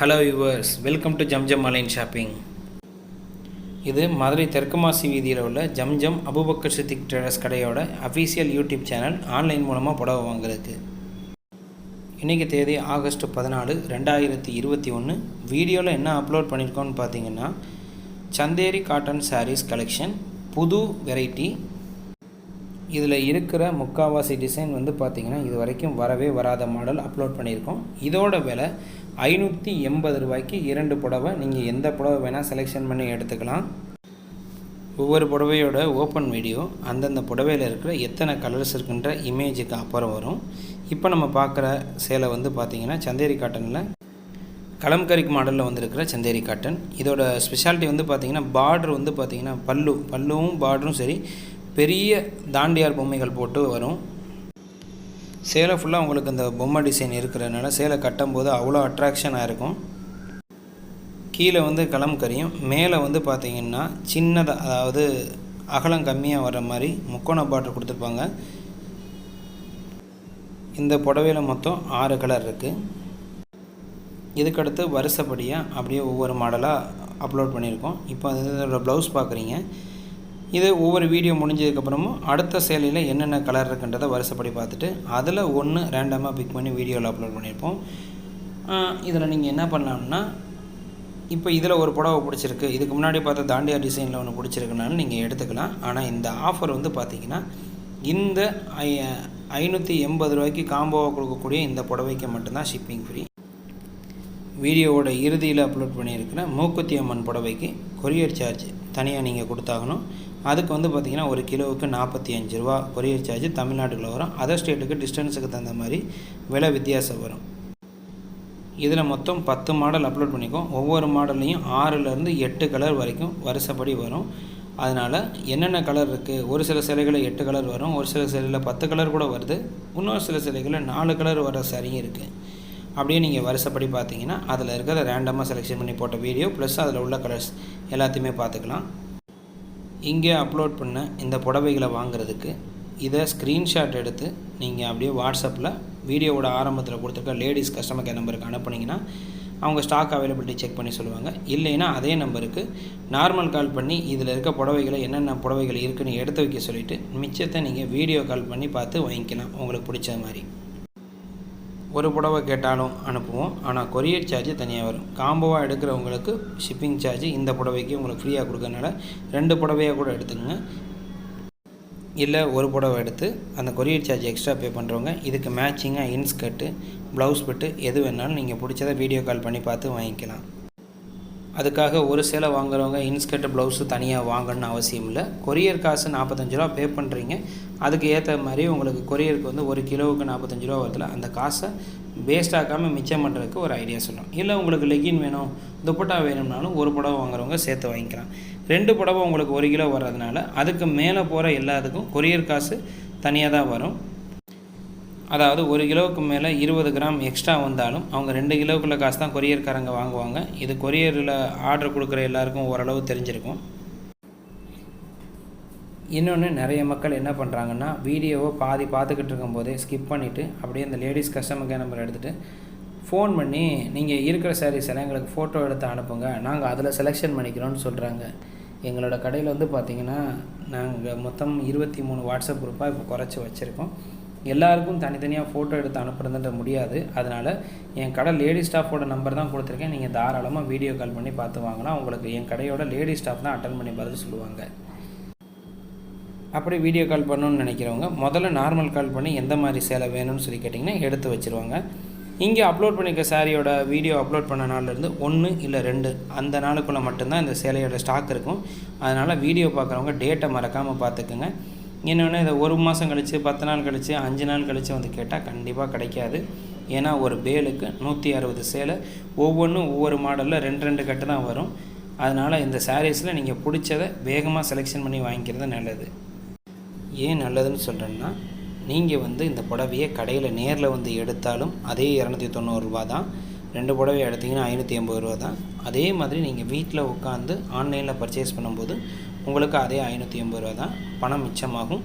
Hello yours welcome to Zamzam online shopping இது மதுரை தெற்கு மாசி வீதியில் உள்ள ஜம்ஜம் அபுபக்கர் சித்திக் ட்ரேடர்ஸ் கடையோட அஃபீஷியல் யூடியூப் சேனல் ஆன்லைன் மூலமாக புடவை வாங்குறதுக்கு. இன்றைக்கி தேதி ஆகஸ்ட் பதினாலு ரெண்டாயிரத்தி இருபத்தி ஒன்று வீடியோவில் என்ன அப்லோட் பண்ணியிருக்கோன்னு பார்த்தீங்கன்னா சந்தேரி காட்டன் சாரீஸ் கலெக்ஷன் புது வெரைட்டி இதில் இருக்கிற முக்காவாசி டிசைன் வந்து பார்த்திங்கன்னா இது வரைக்கும் வரவே வராத மாடல் அப்லோட் பண்ணியிருக்கோம். இதோட விலை ஐநூற்றி எண்பது ரூபாய்க்கு இரண்டு புடவை. நீங்கள் எந்த புடவை வேணால் செலெக்ஷன் பண்ணி எடுத்துக்கலாம். ஒவ்வொரு புடவையோட ஓப்பன் வீடியோ அந்தந்த புடவையில் இருக்கிற எத்தனை கலர்ஸ் இருக்குன்ற இமேஜுக்கு அப்புறம் வரும். இப்போ நம்ம பார்க்குற சேலை வந்து பார்த்திங்கன்னா சந்தேரி காட்டனில் கலம்கரிக் மாடலில் வந்திருக்கிற சந்தேரி காட்டன். இதோட ஸ்பெஷாலிட்டி வந்து பார்த்திங்கன்னா பார்டர் வந்து பார்த்திங்கன்னா பல்லு பல்லுவும் பார்டரும் சரி பெரிய தாண்டியார் பொம்மைகள் போட்டு வரும். சேலை ஃபுல்லாக உங்களுக்கு இந்த பொம்மை டிசைன் இருக்கிறதுனால சேலை கட்டும்போது அவ்வளோ அட்ராக்ஷனாக இருக்கும். கீழே வந்து கலம்கரியும் மேலே வந்து பார்த்திங்கன்னா சின்னதாக அதாவது அகலம் கம்மியாக வர மாதிரி முக்கோண பார்டர் கொடுத்துருப்பாங்க. இந்த புடவையில் மொத்தம் ஆறு கலர் இருக்குது இதுக்கடுத்து வருஷப்படியாக அப்படியே ஒவ்வொரு மாடலாக அப்லோட் பண்ணியிருக்கோம். இப்போ இதோட ப்ளவுஸ் பார்க்குறீங்க. இது ஒவ்வொரு வீடியோ முடிஞ்சதுக்கப்புறமும் அடுத்த சேலையில் என்னென்ன கலர் இருக்குன்றதை வருஷப்படி பார்த்துட்டு அதில் ஒன்று ரேண்டமாக பிக் பண்ணி வீடியோவில் அப்லோட் பண்ணியிருப்போம். இதில் நீங்கள் என்ன பண்ணலாம்னா இப்போ இதில் ஒரு புடவை பிடிச்சிருக்கு. இதுக்கு முன்னாடி பார்த்தா தாண்டியா டிசைனில் ஒன்று பிடிச்சிருக்குனாலும் நீங்கள் எடுத்துக்கலாம். ஆனால் இந்த ஆஃபர் வந்து பார்த்திங்கன்னா இந்த ஐ ஐநூற்றி எண்பது ரூபாய்க்கு காம்போவாக கொடுக்கக்கூடிய இந்த புடவைக்கு மட்டும்தான் ஷிப்பிங் ஃப்ரீ வீடியோவோட இறுதியில் அப்லோட் பண்ணியிருக்கிற மூக்குத்தி அம்மன் புடவைக்கு கொரியர் சார்ஜ் தனியாக நீங்கள் கொடுத்தாகணும். அதுக்கு வந்து பார்த்திங்கன்னா ஒரு கிலோவுக்கு நாற்பத்தி அஞ்சு ரூபா கொரியர் சார்ஜ் தமிழ்நாட்டுக்குள்ளே வரும். அதர் ஸ்டேட்டுக்கு டிஸ்டன்ஸுக்கு தகுந்த மாதிரி விலை வித்தியாசம் வரும். இதில் மொத்தம் பத்து மாடல் அப்லோட் பண்ணிக்கோம் ஒவ்வொரு மாடல்லையும் ஆறுலேருந்து எட்டு கலர் வரைக்கும் வருஷப்படி வரும். அதனால் என்னென்ன கலர் இருக்குது ஒரு சில சிலைகளில் எட்டு கலர் வரும். ஒரு சில சிலையில் பத்து கலர் கூட வருது. இன்னொரு சில சிலைகளில் நாலு கலர் வர சரியும் இருக்குது அப்படியே நீங்கள் வருஷப்படி பார்த்தீங்கன்னா அதில் இருக்கிறத ரேண்டமாக செலெக்ஷன் பண்ணி போட்ட வீடியோ ப்ளஸ் அதில் உள்ள கலர்ஸ் எல்லாத்தையுமே பார்த்துக்கலாம் இங்கே அப்லோட் பண்ண இந்த புடவைகளை வாங்குறதுக்கு இதை ஸ்க்ரீன்ஷாட் எடுத்து நீங்கள் அப்படியே வாட்ஸ்அப்பில் வீடியோவோட ஆரம்பத்தில் கொடுத்துருக்க லேடிஸ் கஸ்டமர் கேர் நம்பருக்கு அனுப்புனீங்கன்னா அவங்க ஸ்டாக் அவைலபிலிட்டி செக் பண்ணி சொல்லுவாங்க. இல்லைன்னா அதே நம்பருக்கு நார்மல் கால் பண்ணி இதில் இருக்க புடவைகளை என்னென்ன புடவைகள் இருக்குதுன்னு எடுத்து வைக்க சொல்லிவிட்டு மிச்சத்தை நீங்கள் வீடியோ கால் பண்ணி பார்த்து வாங்கிக்கலாம். உங்களுக்கு பிடிச்ச மாதிரி. ஒரு புடவை கேட்டாலும் அனுப்புவோம். ஆனால் கொரியர் சார்ஜ் தனியாக வரும். காம்போவாக எடுக்கிறவங்களுக்கு ஷிப்பிங் சார்ஜ் இந்த புடவைக்கு உங்களுக்கு ஃப்ரீயாக கொடுக்கறனால ரெண்டு புடவையாக கூட எடுத்துக்கோங்க. இல்லை ஒரு புடவை எடுத்து அந்த கொரியர் சார்ஜ் எக்ஸ்ட்ரா பே பண்ணுறவங்க இதுக்கு மேட்சிங்காக இன்ஸ்கர்ட்டு ப்ளவுஸ் பிட்டு எது வேணாலும் நீங்கள் பிடிச்சதை வீடியோ கால் பண்ணி பார்த்து வாங்கிக்கலாம். அதுக்காக ஒரு சேலை வாங்குறவங்க இன்ஸ்கர்ட் ப்ளவுஸு தனியாக வாங்கணும்னு அவசியம் இல்லை. கொரியர் காசு நாற்பத்தஞ்சு ரூபா பே பண்ணுறீங்க அதுக்கு ஏற்ற மாதிரி உங்களுக்கு கொரியருக்கு வந்து ஒரு கிலோவுக்கு நாற்பத்தஞ்சு ரூபா வருதுல அந்த காசை வேஸ்ட் ஆக்காமல் மிச்சம் பண்ணுறதுக்கு ஒரு ஐடியா சொல்லணும். இல்லை உங்களுக்கு லெகின் வேணும் துப்பட்டா வேணும்னாலும் ஒரு புடவை வாங்குறவங்க சேர்த்து வாங்கிக்கலாம். ரெண்டு புடவை உங்களுக்கு ஒரு கிலோ வர்றதுனால அதுக்கு மேலே போகிற எல்லாத்துக்கும் கொரியர் காசு தனியாக தான் வரும். அதாவது ஒரு கிலோவுக்கு மேலே இருபது கிராம் எக்ஸ்ட்ரா வந்தாலும் அவங்க ரெண்டு கிலோவுக்குள்ள காசு தான் கொரியர்காரங்க வாங்குவாங்க. இது கொரியரில் ஆர்டர் கொடுக்குற எல்லாருக்கும் ஓரளவு தெரிஞ்சிருக்கும். இன்னொன்று நிறைய மக்கள் என்ன பண்ணுறாங்கன்னா வீடியோவை பாதி பார்த்துக்கிட்டு இருக்கும்போதே ஸ்கிப் பண்ணிவிட்டு அப்படியே அந்த லேடிஸ் கஸ்டமர் கேர் நம்பர் எடுத்துகிட்டு ஃபோன் பண்ணி நீங்கள் இருக்கிற சாரீஸ் எல்லாம் எங்களுக்கு ஃபோட்டோ எடுத்து அனுப்புங்க. நாங்கள் அதில் செலெக்ஷன் பண்ணிக்கிறோன்னு சொல்கிறாங்க எங்களோட கடையில் வந்து பார்த்திங்கன்னா நாங்கள் மொத்தம் இருபத்தி மூணு வாட்ஸ்அப் குரூப்பாக இப்போ குறைச்சி வச்சுருக்கோம். எல்லாருக்கும் தனித்தனியாக ஃபோட்டோ எடுத்து அனுப்புறதுன்ற முடியாது. அதனால் என் கடை லேடி ஸ்டாஃபோட நம்பர் தான் கொடுத்துருக்கேன். நீங்கள் தாராளமாக வீடியோ கால் பண்ணி பார்த்து வாங்கினா உங்களுக்கு என் கடையோட லேடி ஸ்டாஃப் தான் அட்டன் பண்ணி பதில் சொல்லுவாங்க. அப்படி வீடியோ கால் பண்ணணும்னு நினைக்கிறவங்க முதல்ல நார்மல் கால் பண்ணி எந்த மாதிரி சேலை வேணும்னு சொல்லி கேட்டிங்கன்னா எடுத்து வச்சுருவாங்க. இங்கே அப்லோட் பண்ணிக்க சாரியோட வீடியோ அப்லோட் பண்ண நாள்லேருந்து ஒன்று இல்லை ரெண்டு அந்த நாளுக்குள்ளே மட்டும்தான் இந்த சேலையோட ஸ்டாக் இருக்கும். அதனால் வீடியோ பார்க்குறவங்க டேட்டை மறக்காமல் பார்த்துக்குங்க. இன்னொன்று இதை ஒரு மாதம் கழித்து பத்து நாள் கழித்து அஞ்சு நாள் கழித்து வந்து கேட்டால் கண்டிப்பாக கிடைக்காது. ஏன்னா ஒரு பேலுக்கு நூற்றி அறுபது சேலை ஒவ்வொன்றும் ஒவ்வொரு மாடலில் ரெண்டு ரெண்டு கட்டு தான் வரும். அதனால் இந்த சாரீஸில் நீங்கள் பிடிச்சதை வேகமாக செலெக்ஷன் பண்ணி வாங்கிக்கிறது நல்லது. ஏன் நல்லதுன்னு சொல்கிறேன்னா நீங்கள் வந்து இந்த புடவையை கடையில் நேரில் வந்து எடுத்தாலும் அதே இரநூத்தி தொண்ணூறுரூவா தான். ரெண்டு புடவை எடுத்திங்கன்னா ஐநூற்றி எண்பது ரூபா தான். அதே மாதிரி நீங்கள் வீட்டில் உட்காந்து ஆன்லைனில் பர்ச்சேஸ் பண்ணும்போது உங்களுக்கு அதே ஐநூற்றி எண்பது ரூபா தான் பணம் மிச்சமாகும்.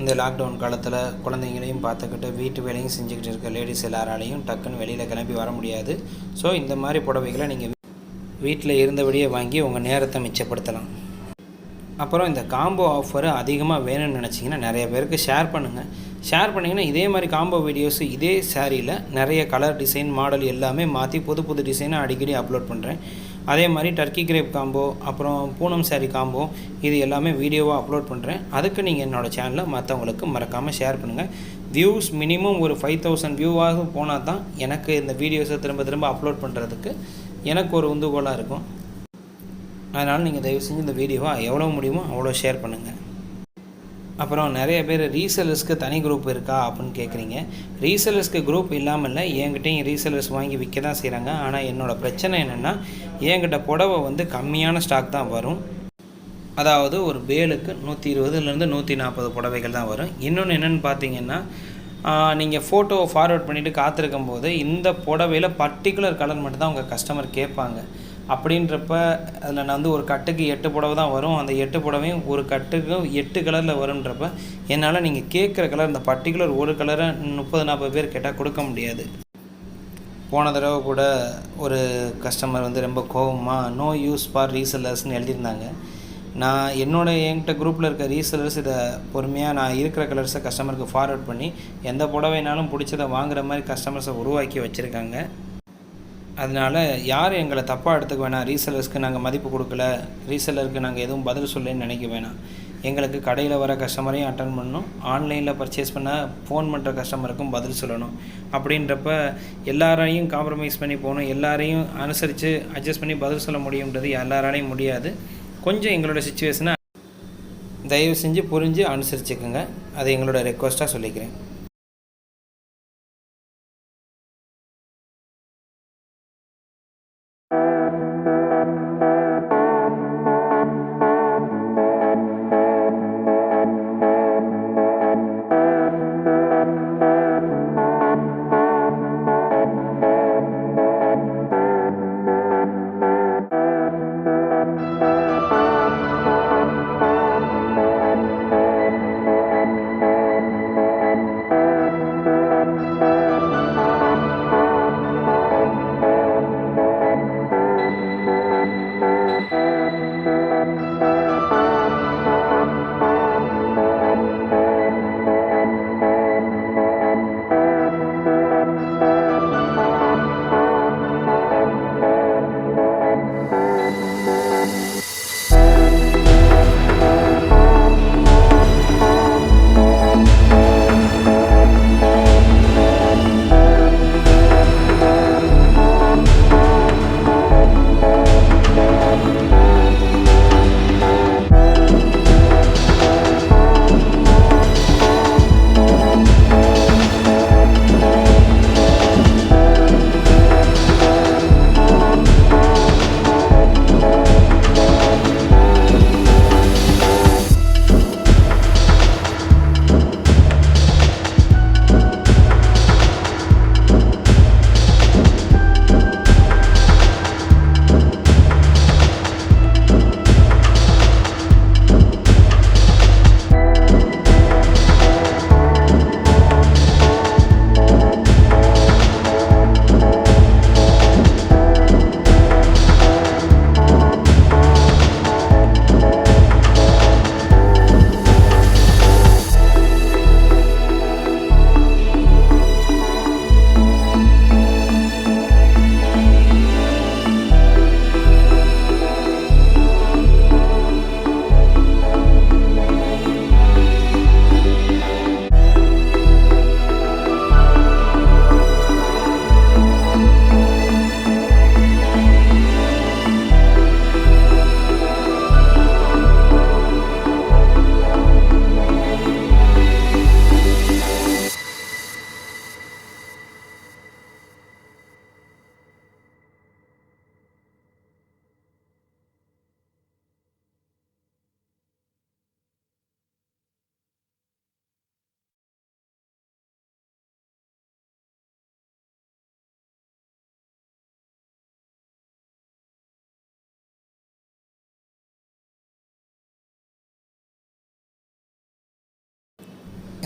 இந்த லாக்டவுன் காலத்தில் குழந்தைங்களையும் பார்த்துக்கிட்டு வீட்டு வேலையும் செஞ்சுக்கிட்டு இருக்க லேடிஸ் எல்லாராலையும் டக்குன்னு வெளியில் கிளம்பி வர முடியாது. ஸோ இந்த மாதிரி புடவைகளை நீங்கள் வீட்டில் இருந்தபடியே வாங்கி உங்கள் நேரத்தை மிச்சப்படுத்தலாம். அப்புறம் இந்த காம்போ ஆஃபர் அதிகமாக வேணும்னு நினச்சிங்கன்னா நிறைய பேருக்கு ஷேர் பண்ணுங்கள் ஷேர் பண்ணிங்கன்னா இதே மாதிரி காம்போ வீடியோஸ் இதே சாரியில் நிறைய கலர் டிசைன் மாடல் எல்லாமே மாற்றி புது புது டிசைனை அடிக்கடி அப்லோட் பண்ணுறேன் அதே மாதிரி டர்க்கி கிரேப் காம்போ அப்புறம் பூனம் சாரி காம்போ இது எல்லாமே வீடியோவாக அப்லோட் பண்ணுறேன் அதுக்கு நீங்கள் என்னோடய சேனலை மற்றவங்களுக்கு மறக்காமல் ஷேர் பண்ணுங்கள் வியூஸ் மினிமம் ஒரு ஃபைவ் தௌசண்ட் வியூவாக போனால் தான் எனக்கு இந்த வீடியோஸை திரும்ப திரும்ப அப்லோட் பண்ணுறதுக்கு எனக்கு ஒரு உந்துகோலாக இருக்கும். அதனால் நீங்கள் தயவு செஞ்சு இந்த வீடியோவை எவ்வளோ முடியுமோ அவ்வளோ ஷேர் பண்ணுங்கள் அப்புறம் நிறைய பேர் ரீசெலர்ஸ்க்கு தனி குரூப் இருக்கா அப்படின்னு கேட்குறீங்க ரீசெலர்ஸ்க்கு குரூப் இல்லாமல் இல்லை என்கிட்டையும் ரீசெலர்ஸ் வாங்கி விற்க தான் செய்கிறாங்க ஆனால் என்னோடய பிரச்சனை என்னென்னா என்கிட்ட புடவை வந்து கம்மியான ஸ்டாக் தான் வரும். அதாவது ஒரு பேலுக்கு நூற்றி இருபதுலேருந்து நூற்றி நாற்பது புடவைகள் தான் வரும். இன்னொன்று என்னென்னு பார்த்தீங்கன்னா நீங்கள் ஃபோட்டோவை ஃபார்வேர்ட் பண்ணிவிட்டு காத்திருக்கும் போது இந்த புடவையில் பர்டிகுலர் கலர் மட்டும் தான் உங்கள் கஸ்டமர் கேட்பாங்க அப்படின்றப்ப அதில் நான் வந்து ஒரு கட்டுக்கு எட்டு புடவை தான் வரும். அந்த எட்டு புடவையும் ஒரு கட்டுக்கும் எட்டு கலரில் வரும்ன்றப்ப என்னால் நீங்கள் கேட்குற கலர் இந்த பர்டிகுலர் ஒரு கலரை முப்பது நாற்பது பேர் கேட்டால் கொடுக்க முடியாது. போன தடவை கூட ஒரு கஸ்டமர் வந்து ரொம்ப கோபமாக நோ யூஸ் ஃபார் ரீசெல்லர்ஸ்னு எழுதியிருந்தாங்க. நான் என்னோட என்கிட்ட குரூப்பில் இருக்க ரீசெல்லர்ஸ் இதை பொறுமையாக நான் இருக்கிற கலர்ஸை கஸ்டமருக்கு ஃபார்வர்ட் பண்ணி எந்த புடவைனாலும் பிடிச்சதை வாங்குற மாதிரி கஸ்டமர்ஸை உருவாக்கி வச்சுருக்காங்க. அதனால் யார் எங்களை தப்பாக எடுத்துக்க வேணாம்? ரீசெலர்ஸ்க்கு நாங்கள் மதிப்பு கொடுக்கல. ரீசெலருக்கு நாங்கள் எதுவும் பதில் சொல்லலைன்னு நினைக்க வேணாம். எங்களுக்கு கடையில் வர கஸ்டமரையும் அட்டன் பண்ணணும். ஆன்லைனில் பர்ச்சேஸ் பண்ண ஃபோன் பண்ணுற கஸ்டமருக்கும் பதில் சொல்லணும். அப்படின்றப்ப எல்லாரையும் காம்ப்ரமைஸ் பண்ணி போகணும். எல்லாரையும் அனுசரித்து அட்ஜஸ்ட் பண்ணி பதில் சொல்ல முடியுன்றது எல்லாராலையும் முடியாது. கொஞ்சம் எங்களோட சுச்சுவேஷனை தயவு செஞ்சு புரிஞ்சு அனுசரிச்சுக்கோங்க. அதை எங்களோட ரெக்வஸ்ட்டாக சொல்லிக்கிறேன்.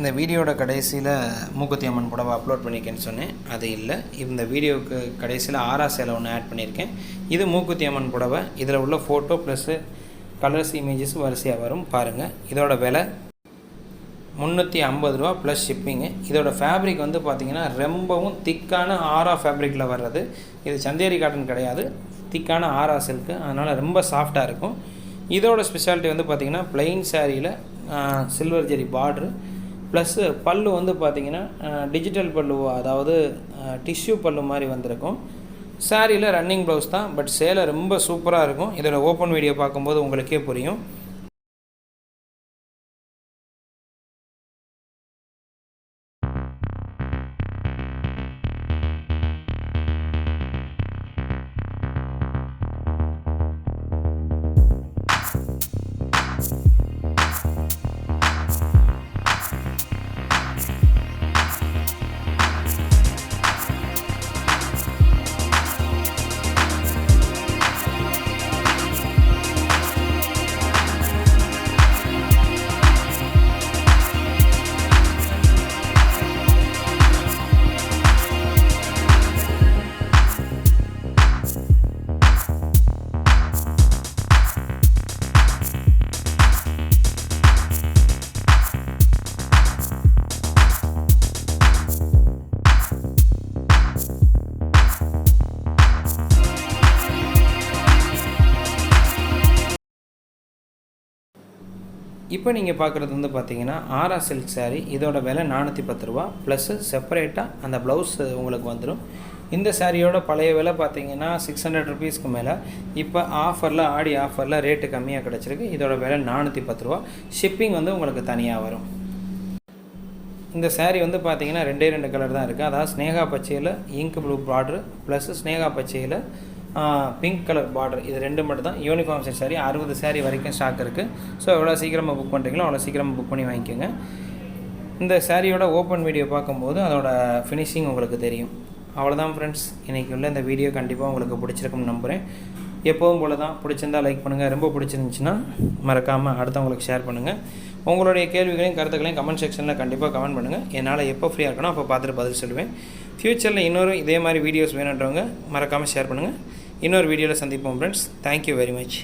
இந்த வீடியோட கடைசியில் மூக்குத்தி அம்மன் புடவை அப்லோட் பண்ணியிருக்கேன்னு சொன்னேன். அது இல்லை. இந்த வீடியோவுக்கு கடைசியில் ஆறா சேலை ஒன்று ஆட் பண்ணியிருக்கேன் இது மூக்குத்தி அம்மன் புடவை. இதில் உள்ள ஃபோட்டோ ப்ளஸ்ஸு கலர்ஸ் இமேஜஸ் வரிசையாக வரும். பாருங்கள் இதோட விலை முந்நூற்றி ஐம்பது ரூபா ப்ளஸ் ஷிப்பிங்கு இதோட ஃபேப்ரிக் வந்து பார்த்திங்கன்னா ரொம்பவும் திக்கான ஆரா ஃபேப்ரிக்கில் வர்றது. இது சந்தேரி காட்டன் கிடையாது. திக்கான ஆரா சில்க்கு அதனால் ரொம்ப சாஃப்டாக இருக்கும். இதோட ஸ்பெஷாலிட்டி வந்து பார்த்திங்கன்னா ப்ளெயின் சாரியில் சில்வர் ஜெரி பார்ட்ரு ப்ளஸ்ஸு பல்லு வந்து பார்த்திங்கன்னா டிஜிட்டல் பல்லு அதாவது டிஷ்யூ பல்லு மாதிரி வந்திருக்கும். சாரியில் ரன்னிங் ப்ளவுஸ் தான் பட் சேலை ரொம்ப சூப்பராக இருக்கும். இதோட ஓப்பன் வீடியோ பார்க்கும்போது உங்களுக்கே புரியும். இப்போ நீங்கள் பார்க்குறது வந்து பார்த்தீங்கன்னா ஆரா சில்க் சாரீ இதோட விலை நானூற்றி பத்து ரூபா ப்ளஸ்ஸு செப்பரேட்டாக அந்த ப்ளவுஸ் உங்களுக்கு வந்துடும் இந்த சாரியோட பழைய விலை பார்த்தீங்கன்னா சிக்ஸ் ஹண்ட்ரட் ருபீஸ்க்கு மேலே. இப்போ ஆஃபரில் ஆடி ஆஃபரில் ரேட்டு கம்மியாக கிடச்சிருக்கு. இதோட விலை நானூற்றி பத்து ரூபா. ஷிப்பிங் வந்து உங்களுக்கு தனியாக வரும். இந்த சேரீ வந்து பார்த்தீங்கன்னா ரெண்டே ரெண்டு கலர் தான் இருக்குது அதாவது Sneha பச்சையில் ink blue border plus Sneha பச்சையில் pink colour border இது ரெண்டு மட்டும் தான் யூனிஃபார்ம் செட் சாரி அறுபது சாரி வரைக்கும் ஸ்டாக் இருக்குது ஸோ எவ்வளோ சீக்கிரமாக புக் பண்ணுறீங்களோ அவ்வளோ சீக்கிரமாக புக் பண்ணி வாங்கிக்கோங்க. இந்த சாரியோட ஓப்பன் வீடியோ பார்க்கும்போது அதோட ஃபினிஷிங் உங்களுக்கு தெரியும். அவ்வளோதான் ஃப்ரெண்ட்ஸ் இன்றைக்கி உள்ள இந்த வீடியோ கண்டிப்பாக உங்களுக்கு பிடிச்சிருக்கும்னு நம்புகிறேன் எப்போவும் போல தான் பிடிச்சிருந்தா லைக் பண்ணுங்கள் ரொம்ப பிடிச்சிருந்துச்சுன்னா மறக்காமல் அடுத்தவங்களுக்கு ஷேர் பண்ணுங்கள் உங்களுடைய கேள்விகளையும் கருத்துக்களையும் கமெண்ட் செக்ஷனில் கண்டிப்பாக கமெண்ட் பண்ணுங்கள் என்னால் எப்போ ஃப்ரீயாக இருக்கணும் அப்போ பார்த்துட்டு பதில் சொல்லுவேன். ஃப்யூச்சரில் இன்னொரு இதே மாதிரி வீடியோஸ் வேணுன்றவங்க மறக்காமல் ஷேர் பண்ணுங்கள் இன்னொரு வீடியோவில் சந்திப்போம் ஃப்ரெண்ட்ஸ் தேங்க்யூ வெரி மச்